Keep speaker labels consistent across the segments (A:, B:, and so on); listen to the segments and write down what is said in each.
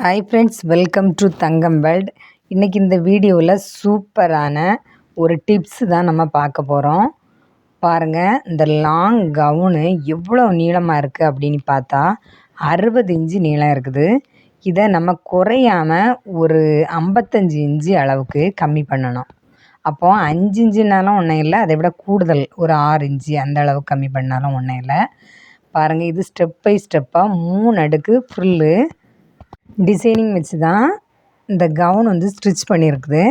A: Hi friends welcome to Thangam world இன்றைக்கி இந்த வீடியோவில் சூப்பரான ஒரு டிப்ஸ் தான் நம்ம பார்க்க போகிறோம் பாருங்கள் இந்த லாங் கவுனு எவ்வளோ நீளமாக இருக்குது அப்படின்னு பார்த்தா அறுபது இன்ச்சு நீளம் இருக்குது. இதை நம்ம குறையாமல் ஒரு ஐம்பத்தஞ்சு இன்ச்சு அளவுக்கு கம்மி பண்ணணும். அப்போது அஞ்சு இன்ச்சுனாலும் ஒன்றும் இல்லை அதை விட கூடுதல் ஒரு ஆறு இன்ச்சு அந்த அளவுக்கு கம்மி பண்ணாலும் ஒன்றும் இல்லை. பாருங்கள் இது ஸ்டெப் பை ஸ்டெப்பாக மூணு அடுக்கு ஃப்ரில்லு டிசைனிங் வச்சு தான் இந்த கவுன் வந்து ஸ்டிச் பண்ணியிருக்குது.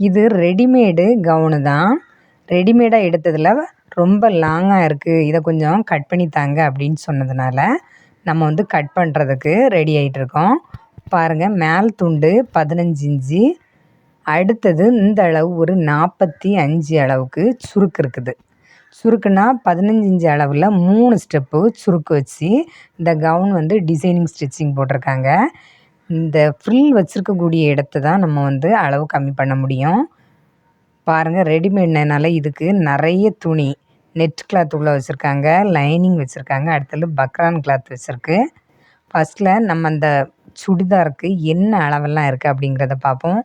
A: இது ரெடிமேடு கவுனு தான். ரெடிமேடாக எடுத்ததில் ரொம்ப லாங்காக இருக்குது இதை கொஞ்சம் கட் பண்ணி தாங்க அப்படின்னு சொன்னதுனால நம்ம வந்து கட் பண்ணுறதுக்கு ரெடி ஆகிட்ருக்கோம் பாருங்கள் மேல் துண்டு பதினஞ்சு இஞ்சி அடுத்தது இந்த அளவு ஒரு நாற்பத்தி அஞ்சு அளவுக்கு சுருக்கு இருக்குது. சுருக்குனா பதினஞ்சு இஞ்சி அளவில் மூணு ஸ்டெப்பு சுருக்கு வச்சு இந்த கவுன் வந்து டிசைனிங் ஸ்டிச்சிங் போட்டிருக்காங்க. இந்த ஃப்ரில் வச்சுருக்கக்கூடிய இடத்த தான் நம்ம வந்து அளவு கம்மி பண்ண முடியும். பாருங்கள் ரெடிமேட்னால இதுக்கு நிறைய துணி நெட் கிளாத் உள்ளே வச்சுருக்காங்க லைனிங் வச்சுருக்காங்க அடுத்தது பக்ரான் கிளாத் வச்சுருக்கு. ஃபஸ்ட்டில் நம்ம அந்த சுடிதாருக்கு என்ன அளவெல்லாம் இருக்குது அப்படிங்கிறத பார்ப்போம்.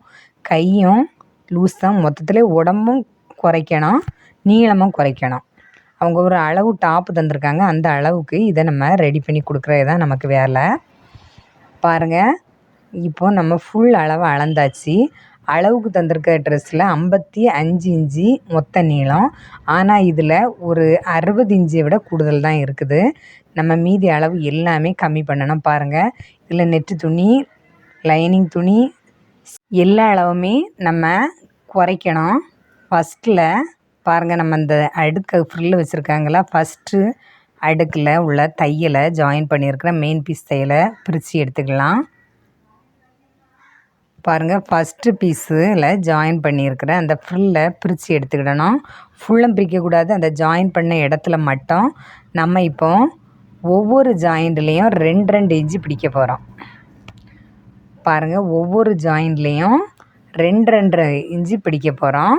A: கையும் லூஸ் தான் மொத்தத்தில் உடம்பும் குறைக்கணும் நீளமும் குறைக்கணும். அவங்க ஒரு அளவு டாப்பு தந்திருக்காங்க அந்த அளவுக்கு இதை நம்ம ரெடி பண்ணி கொடுக்குறது தான் நமக்கு வேலை. பாருங்கள் இப்போது நம்ம ஃபுல் அளவை அளந்தாச்சு. அளவுக்கு தந்திருக்க ட்ரெஸ்ஸில் ஐம்பத்தி அஞ்சு இஞ்சி மொத்த நீளம். ஆனால் இதில் ஒரு அறுபது இஞ்சியை விட கூடுதல் தான் இருக்குது. நம்ம மீதி அளவு எல்லாமே கம்மி பண்ணணும் பாருங்கள் இதில் நெட்டு துணி லைனிங் துணி எல்லா அளவுமே நம்ம குறைக்கணும். ஃபஸ்ட்டில் பாருங்கள் நம்ம இந்த அடுக்க ஃப்ரில்லு வச்சுருக்காங்களா ஃபஸ்ட்டு அடுக்கில் உள்ள தையலை ஜாயின் பண்ணியிருக்கிற மெயின் பீஸ் தையலை பிரித்து எடுத்துக்கலாம். பாருங்கள் ஃபஸ்ட்டு பீஸில் ஜாயின் பண்ணியிருக்கிற அந்த ஃப்ரில்லை பிரித்து எடுத்துக்கிடணும். ஃபுல்லும் பிரிக்கக்கூடாது அந்த ஜாயின் பண்ண இடத்துல மட்டும் நம்ம இப்போ ஒவ்வொரு ஜாயிண்ட்லேயும் ரெண்டு ரெண்டு இன்ச்சு பிடிக்க போகிறோம் பாருங்கள் ஒவ்வொரு ஜாயிண்ட்லேயும் ரெண்டு ரெண்டு இன்ச்சு பிடிக்க போகிறோம்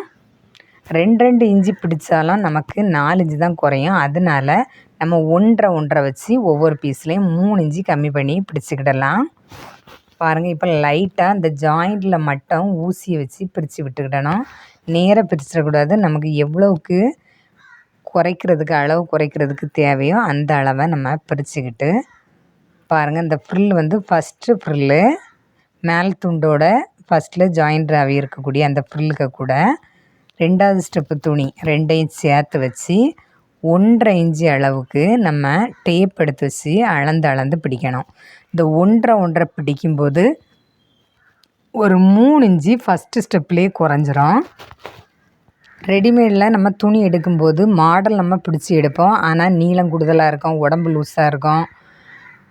A: ரெண்டு ரெண்டு இன்ச்சு பிடிச்சாலும் நமக்கு நாலு இன்ச்சு தான் குறையும். அதனால நம்ம ஒன்றரை ஒன்றரை வச்சு ஒவ்வொரு பீஸ்லேயும் மூணு இன்ச்சு கம்மி பண்ணி பிடிச்சிக்கிடலாம். பாருங்கள் இப்போ லைட்டாக இந்த ஜாயிண்டில் மட்டும் ஊசியை வச்சு பிரித்து விட்டுக்கிடணும். நேராக பிரிச்சிடக்கூடாது. நமக்கு எவ்வளோக்கு குறைக்கிறதுக்கு அளவு குறைக்கிறதுக்கு தேவையோ அந்த அளவை நம்ம பிரிச்சுக்கிட்டு பாருங்கள் இந்த ஃப்ரில் வந்து ஃபஸ்ட்டு ஃப்ரில்லு மேல் துண்டோட ஃபஸ்ட்டில் ஜாயிண்ட் ஆகி இருக்கக்கூடிய அந்த ஃப்ரில்லுக்கு கூட ரெண்டாவது ஸ்டெப்பு துணி ரெண்டையும் சேர்த்து வச்சு ஒன்றரை இன்ச்சு அளவுக்கு நம்ம டேப் எடுத்து வச்சு அளந்து அளந்து பிடிக்கணும். இந்த ஒன்றரை ஒன்றரை பிடிக்கும்போது ஒரு மூணு இன்ச்சு ஃபஸ்ட்டு ஸ்டெப்லேயே குறைஞ்சிரும். ரெடிமேடில் நம்ம துணி எடுக்கும்போது மாடல் நம்ம பிடிச்சி எடுப்போம். ஆனால் நீளம் கூடுதலாக இருக்கும் உடம்பு லூஸாக இருக்கும்.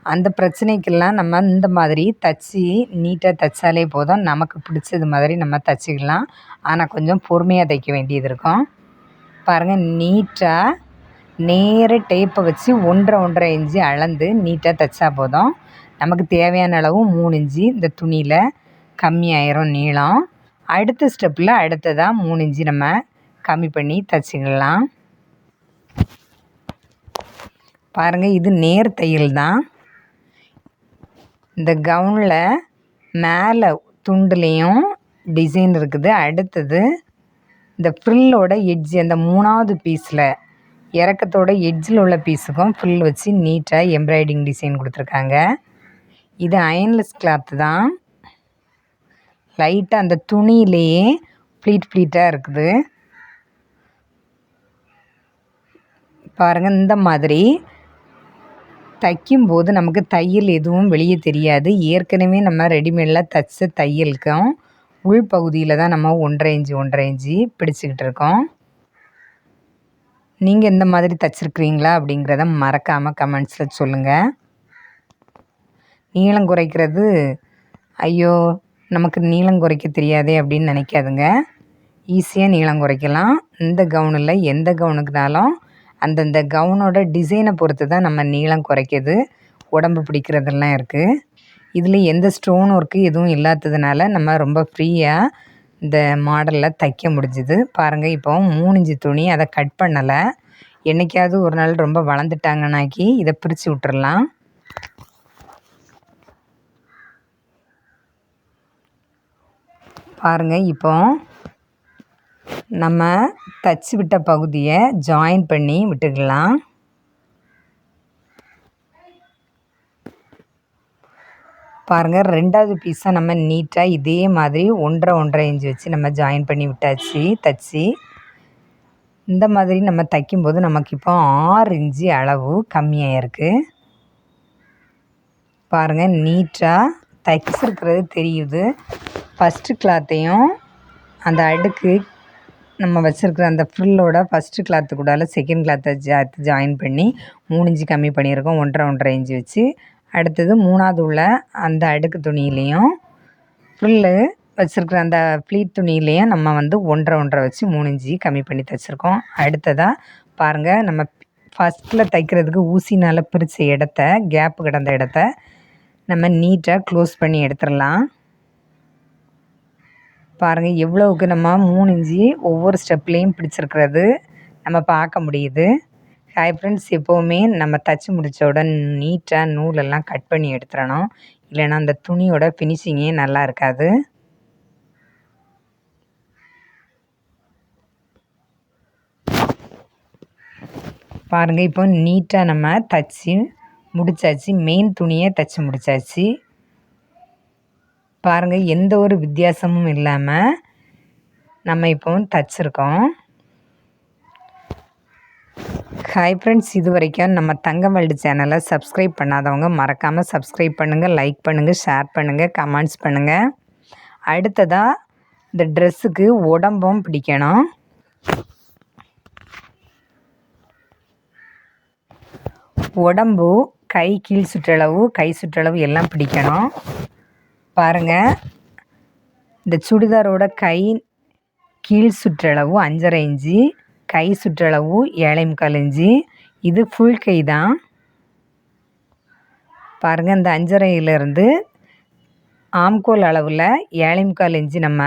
A: அந்த பிரச்சனைக்கெல்லாம் நம்ம இந்த மாதிரி தச்சு நீட்டாக தைச்சாலே போதும். நமக்கு பிடிச்சது மாதிரி நம்ம தைச்சிக்கலாம். ஆனால் கொஞ்சம் பொறுமையாக தைக்க வேண்டியது இருக்கும். பாருங்கள் நீட்டாக நேராக டேப்பை வச்சு ஒன்றரை ஒன்றரை இன்ச்சு அளந்து நீட்டாக தைச்சா போதும். நமக்கு தேவையான அளவு மூணு இன்ச்சு இந்த துணியில் கம்மியாயிரும் நீளம். அடுத்த ஸ்டெப்பில் அடுத்ததாக மூணு இன்ச்சு நம்ம கம்மி பண்ணி தைச்சிக்கலாம். பாருங்கள் இது நேர் தையல் தான். இந்த கவுனில் மேலே துண்டுலேயும் டிசைன் இருக்குது. அடுத்தது இந்த ஃப்ரில்லோட எட்ஜ் அந்த மூணாவது பீஸில் இறக்கத்தோட எட்ஜில் உள்ள பீஸுக்கும் ஃபுல் வச்சு நீட்டாக எம்ப்ராய்டிங் டிசைன் கொடுத்துருக்காங்க. இது அயன்லெஸ் கிளாத்து தான். லைட்டாக அந்த துணியிலேயே ப்ளீட் ப்ளீட்டாக இருக்குது. பாருங்கள் இந்த மாதிரி தைக்கும்போது நமக்கு தையல் எதுவும் வெளியே தெரியாது. ஏற்கனவே நம்ம ரெடிமேடில் தைச்ச தையலுக்கும் உள்பகுதியில் தான் நம்ம ஒன்றரை இஞ்சி ஒன்றரை இஞ்சி பிடிச்சிக்கிட்டு இருக்கோம். நீங்கள் இந்த மாதிரி தைச்சிருக்கிறீங்களா அப்படிங்கிறத மறக்காமல் கமெண்ட்ஸில் சொல்லுங்கள் நீளம் குறைக்கிறது ஐயோ நமக்கு நீளம் குறைக்க தெரியாதே அப்படின்னு நினைக்காதுங்க. ஈஸியாக நீளம் குறைக்கலாம். இந்த கவுனில் எந்த கவுனுக்குனாலும் அந்தந்த கவுனோட டிசைனை பொறுத்து தான் நம்ம நீளம் குறைக்கிது உடம்பு பிடிக்கிறதெல்லாம் இருக்குது இதில் எந்த ஸ்டோன் ஒர்க்கு எதுவும் இல்லாததுனால நம்ம ரொம்ப ஃப்ரீயாக இந்த மாடலில் தைக்க முடிஞ்சுது. பாருங்கள் இப்போ மூணு துணி அதை கட் பண்ணலை. என்றைக்காவது ஒரு நாள் ரொம்ப வளர்ந்துட்டாங்கனாக்கி இதை பிரித்து விட்டுறலாம். பாருங்கள் இப்போ நம்ம தச்சு விட்ட பகுதியை ஜாயின் பண்ணி விட்டுக்கலாம். பாருங்கள் ரெண்டாவது பீஸை நம்ம நீட்டாக இதே மாதிரி ஒன்றரை ஒன்றரை இன்ச்சு வச்சு நம்ம ஜாயின் பண்ணி விட்டாச்சு தச்சு. இந்த மாதிரி நம்ம தைக்கும்போது நமக்கு இப்போ ஆறு இன்ச்சு அளவு கம்மியாக இருக்குது பாருங்கள் நீட்டாக தைச்சிருக்கிறது தெரியுது. ஃபஸ்ட்டு கிளாத்தையும் அந்த அடுக்கு நம்ம வச்சுருக்கிற அந்த ஃப்ரில்லோட ஃபஸ்ட்டு கிளாத்து கூடால செகண்ட் கிளாத்தை ஜா ஜாயின் பண்ணி மூணு இன்ச்சு கம்மி பண்ணியிருக்கோம் ஒன்றரை ஒன்றரை இன்ச்சு வச்சு. அடுத்தது மூணாவது உள்ள அந்த அடுக்கு துணியிலையும் ஃபுல்லு வச்சுருக்குற அந்த ப்ளீட் துணியிலையும் நம்ம வந்து ஒன்றரை ஒன்றரை வச்சு மூணு இஞ்சி கம்மி பண்ணி தைச்சிருக்கோம். அடுத்ததாக பாருங்கள் நம்ம ஃபஸ்ட்டில் தைக்கிறதுக்கு ஊசினால் பிரித்த இடத்த கேப்பு கிடந்த இடத்த நம்ம நீட்டாக க்ளோஸ் பண்ணி எடுத்துடலாம். பாருங்கள் எவ்வளோவுக்கு நம்ம மூணு இஞ்சி ஒவ்வொரு ஸ்டெப்லேயும் பிடிச்சிருக்கிறது நம்ம பார்க்க முடியுது. ஹாய் ஃப்ரெண்ட்ஸ் எப்போவுமே நம்ம தைச்சி முடித்த உடனே நீட்டாக நூலெல்லாம் கட் பண்ணி எடுத்துடணும். இல்லைன்னா அந்த துணியோட ஃபினிஷிங்கே நல்லா இருக்காது. பாருங்கள் இப்போ நீட்டாக நம்ம தைச்சி முடித்தாச்சு மெயின் துணியை தைச்சி முடித்தாச்சு பாருங்கள் எந்த ஒரு வித்தியாசமும் இல்லாமல் நம்ம இப்போ தைச்சிருக்கோம் ஹாய் ஃப்ரெண்ட்ஸ் இது வரைக்கும் நம்ம தங்கம் வேல்டு சேனலை சப்ஸ்கிரைப் பண்ணாதவங்க மறக்காமல் சப்ஸ்கிரைப் பண்ணுங்கள் லைக் பண்ணுங்கள் ஷேர் பண்ணுங்கள் கமெண்ட்ஸ் பண்ணுங்கள் அடுத்ததாக இந்த ட்ரெஸ்ஸுக்கு உடம்பும் பிடிக்கணும். உடம்பு கை கீழ் சுற்றளவு கை சுற்றளவு எல்லாம் பிடிக்கணும். பாருங்கள் இந்த சுடிதாரோட கை கீழ் சுற்றளவு அஞ்சரை இஞ்சி கை சுற்றளவு ஏழை கலைஞ்சி இஞ்சி இது ஃபுல் கை தான். பாருங்கள் இந்த அஞ்சரையிலேருந்து ஆம்கோல் அளவில் ஏழை முக்கால் இஞ்சி நம்ம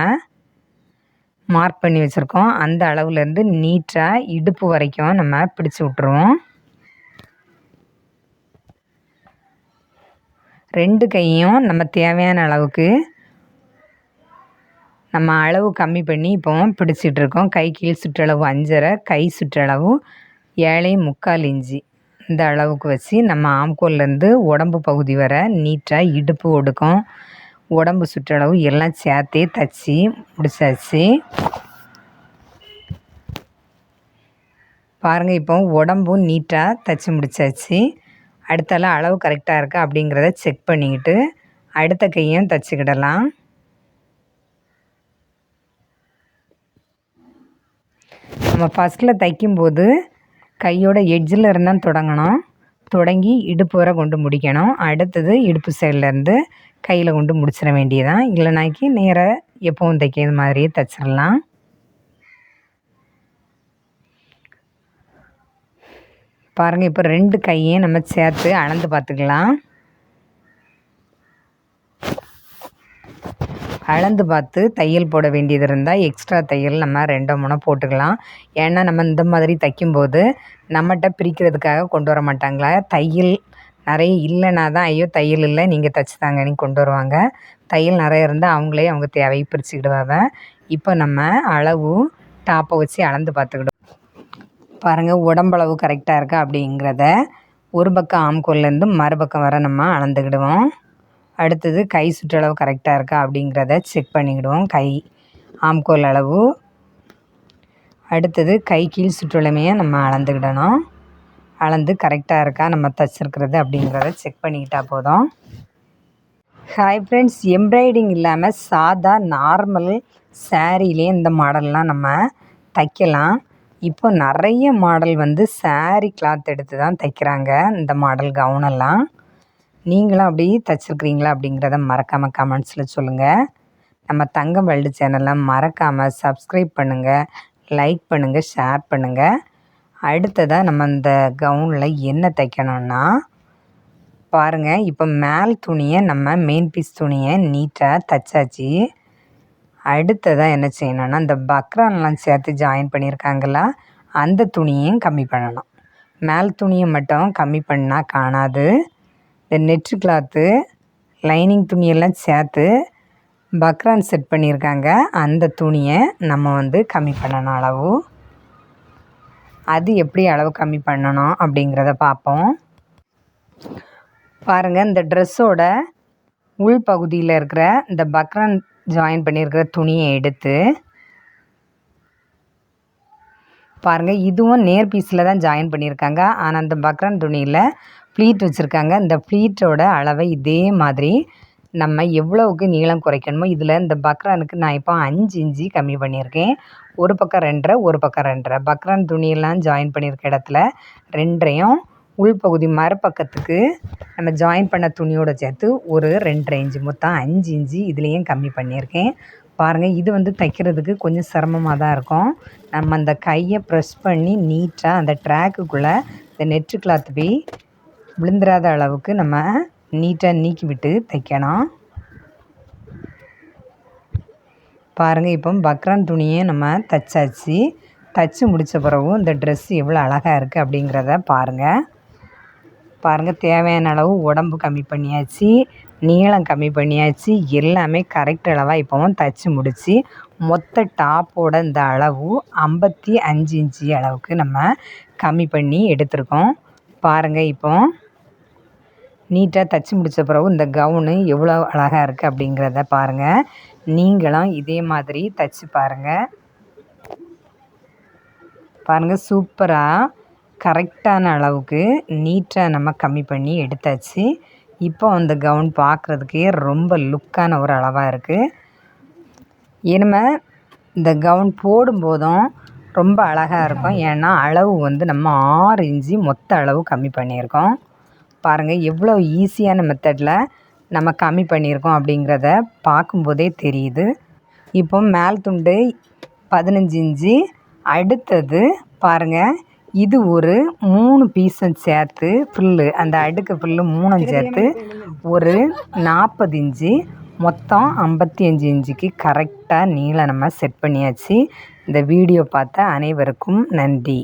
A: மார்க் பண்ணி வச்சுருக்கோம். அந்த அளவுலேருந்து நீட்டாக இடுப்பு வரைக்கும் நம்ம பிடிச்சி விட்ருவோம் ரெண்டு கையும் நம்ம தேவையான அளவுக்கு நம்ம அளவு கம்மி பண்ணி இப்போ பிடிச்சிட்ருக்கோம். கை கீழ் சுற்றளவு அஞ்சரை கை சுற்றளவு ஏழை முக்கால் இஞ்சி. இந்த அளவுக்கு வச்சு நம்ம ஆம்கோல்லேருந்து உடம்பு பகுதி வர நீட்டாக இடுப்பு ஒடுக்கும் உடம்பு சுற்றளவு எல்லாம் சேர்த்தே தைச்சி முடிச்சாச்சு. பாருங்கள் இப்போ உடம்பும் நீட்டாக தச்சு முடிச்சாச்சு. அடுத்தால அளவு கரெக்டாக இருக்கா அப்படிங்கிறத செக் பண்ணிக்கிட்டு அடுத்த கையும் தைச்சிக்கிடலாம். நம்ம ஃபஸ்ட்டில் தைக்கும்போது கையோட எட்ஜில் இருந்தால் தொடங்கணும். தொடங்கி இடுப்பு வரை கொண்டு முடிக்கணும். அடுத்தது இடுப்பு சைட்லேருந்து கையில் கொண்டு முடிச்சிட வேண்டியதான் இல்லைனாக்கி நேராக எப்போவும் தைக்கிறது மாதிரியே தைச்சிடலாம். பாருங்கள் இப்போ ரெண்டு கையையும் நம்ம சேர்த்து அளந்து பார்த்துக்கலாம். அளந்து பார்த்து தையல் போட வேண்டியது இருந்தால் எக்ஸ்ட்ரா தையல் நம்ம ரெண்டோ மூணோ போட்டுக்கலாம். ஏன்னா நம்ம இந்த மாதிரி தைக்கும்போது நம்மகிட்ட பிரிக்கிறதுக்காக கொண்டு வர மாட்டாங்களா? தையல் நிறைய இல்லைனா தான் ஐயோ தையல் இல்லை நீங்கள் தைச்சி தாங்கன்னு கொண்டு வருவாங்க. தையல் நிறைய இருந்தால் அவங்களே அவங்க தேவையை பிரிச்சுக்கிடுவாங்க. இப்போ நம்ம அளவு டாப்பை வச்சு அளந்து பார்த்துக்கிடுவோம். பாருங்கள் உடம்பளவு கரெக்டாக இருக்கா அப்படிங்கிறத ஒரு பக்கம் ஆம்கோல்லேருந்து மறுபக்கம் வர நம்ம அளந்துக்கிடுவோம். அடுத்தது கை சுற்றளவு கரெக்டாக இருக்கா அப்படிங்கிறத செக் பண்ணிக்கிடுவோம். கை ஆம்கோல் அளவு. அடுத்தது கை கீழ் சுற்றளமையை நம்ம அளந்துக்கிடணும். அளந்து கரெக்டாக இருக்கா நம்ம தச்சிருக்கிறது அப்படிங்கிறத செக் பண்ணிக்கிட்டால் போதும். ஹாய் ஃப்ரெண்ட்ஸ் எம்ப்ராய்டிங் இல்லாமல் சாதா நார்மல் சேரீலே இந்த மாடல்லாம் நம்ம தைக்கலாம். இப்போ நிறைய மாடல் வந்து சாரீ கிளாத் எடுத்து தான் தைக்கிறாங்க இந்த மாடல் கவுனெல்லாம் நீங்களும் அப்படி தைச்சிருக்கிறீங்களா அப்படிங்கிறத மறக்காமல் கமெண்ட்ஸில் சொல்லுங்கள் நம்ம தங்கம் வேல்டு சேனலை மறக்காமல் சப்ஸ்கிரைப் பண்ணுங்கள் லைக் பண்ணுங்கள் ஷேர் பண்ணுங்கள் அடுத்ததாக நம்ம இந்த கவுனில் என்ன தைக்கணும்னா பாருங்கள் இப்போ மேல் துணியை நம்ம மெயின் பீஸ் துணியை நீட்டாக தைச்சாச்சு. அடுத்ததாக என்ன செய்யணும்னா இந்த பக்ரான்லாம் சேர்த்து ஜாயின் பண்ணியிருக்காங்கள அந்த துணியையும் கம்மி பண்ணணும். மேல் துணியை மட்டும் கம்மி பண்ணால் காணாது. இந்த நெட்டு கிளாத்து லைனிங் துணியெல்லாம் சேர்த்து பக்ரான் செட் பண்ணியிருக்காங்க. அந்த துணியை நம்ம வந்து கம்மி பண்ணணும் அளவு. அது எப்படி அளவு கம்மி பண்ணணும் அப்படிங்கிறத பார்ப்போம். பாருங்கள் இந்த ட்ரெஸ்ஸோட உள் பகுதியில் இருக்கிற இந்த பக்ரான் ஜாயின் பண்ணியிருக்கிற துணியை எடுத்து பாருங்கள் இதுவும் நேர் பீஸில் தான் ஜாயின் பண்ணியிருக்காங்க. ஆனால் அந்த பக்ரான் துணியில் ப்ளீட் வச்சுருக்காங்க. இந்த ப்ளீட்டோட அளவை இதே மாதிரி நம்ம எவ்வளவுக்கு நீளம் குறைக்கணுமோ இதில் இந்த பக்ரானுக்கு நான் இப்போ அஞ்சு இஞ்சி கம்மி பண்ணியிருக்கேன். ஒரு பக்கம் ரெண்டரை ஒரு பக்கம் ரெண்டரை. பக்ரான் துணியெல்லாம் ஜாயின் பண்ணியிருக்க இடத்துல ரெண்டரையும் உள்பகுதி மறுபக்கத்துக்கு நம்ம ஜாயின் பண்ண துணியோடு சேர்த்து ஒரு ரெண்டரை இன்ச்சு மொத்தம் அஞ்சு இன்ச்சு இதுலேயும் கம்மி பண்ணியிருக்கேன். பாருங்கள் இது வந்து தைக்கிறதுக்கு கொஞ்சம் சிரமமாக தான் இருக்கும். நம்ம அந்த கையை ப்ரெஸ் பண்ணி நீட்டாக அந்த ட்ராக்குக்குள்ளே இந்த நெட்டு கிளாத் போய் விழுந்துராத அளவுக்கு நம்ம நீட்டாக நீக்கி விட்டு தைக்கணும் பாருங்கள் இப்போ பக்ரான் துணியை நம்ம தைச்சாச்சு. தைச்சி முடித்த பிறகு இந்த ட்ரெஸ் எவ்வளோ அழகாக இருக்குது அப்படிங்கிறத பாருங்கள் பாருங்கள் தேவையான அளவு உடம்பு கம்மி பண்ணியாச்சு நீளம் கம்மி பண்ணியாச்சு எல்லாமே கரெக்ட் அளவாக இப்போவும் தைச்சி முடித்து மொத்த டாப்போட இந்த அளவு ஐம்பத்தி அஞ்சு இன்ச்சு அளவுக்கு நம்ம கம்மி பண்ணி எடுத்திருக்கோம். பாருங்கள் இப்போது நீட்டாக தைச்சி முடித்த பிறகு இந்த கவுனு எவ்வளோ அழகாக இருக்குது அப்படிங்கிறத பாருங்கள் நீங்களும் இதே மாதிரி தைச்சி பாருங்கள் பாருங்கள் சூப்பராக கரெக்டான அளவுக்கு நீட்டாக நம்ம கம்மி பண்ணி எடுத்தாச்சு. இப்போ அந்த கவுன் பார்க்குறதுக்கே ரொம்ப லுக்கான ஒரு அளவாக இருக்குது இனிமே இந்த கவுன் போடும்போதும் ரொம்ப அழகாக இருக்கும். ஏன்னா அளவு வந்து நம்ம ஆறு இன்ச்சு மொத்த அளவு கம்மி பண்ணியிருக்கோம். பாருங்கள் எவ்வளோ ஈஸியான மெத்தடில் நம்ம கம்மி பண்ணியிருக்கோம் அப்படிங்கிறத பார்க்கும்போதே தெரியுது. இப்போ மேல் துண்டு பதினஞ்சு இன்ச்சு அடுத்தது பாருங்கள் இது ஒரு மூணு பீஸும் சேர்த்து ஃபில்லு அந்த அடுக்கு ஃபில்லு மூணும் சேர்த்து ஒரு நாற்பது இன்ச்சு மொத்தம் ஐம்பத்தி அஞ்சு இன்ச்சுக்கு கரெக்டாக நீளம் நம்ம செட் பண்ணியாச்சு. இந்த வீடியோ பார்த்த அனைவருக்கும் நன்றி.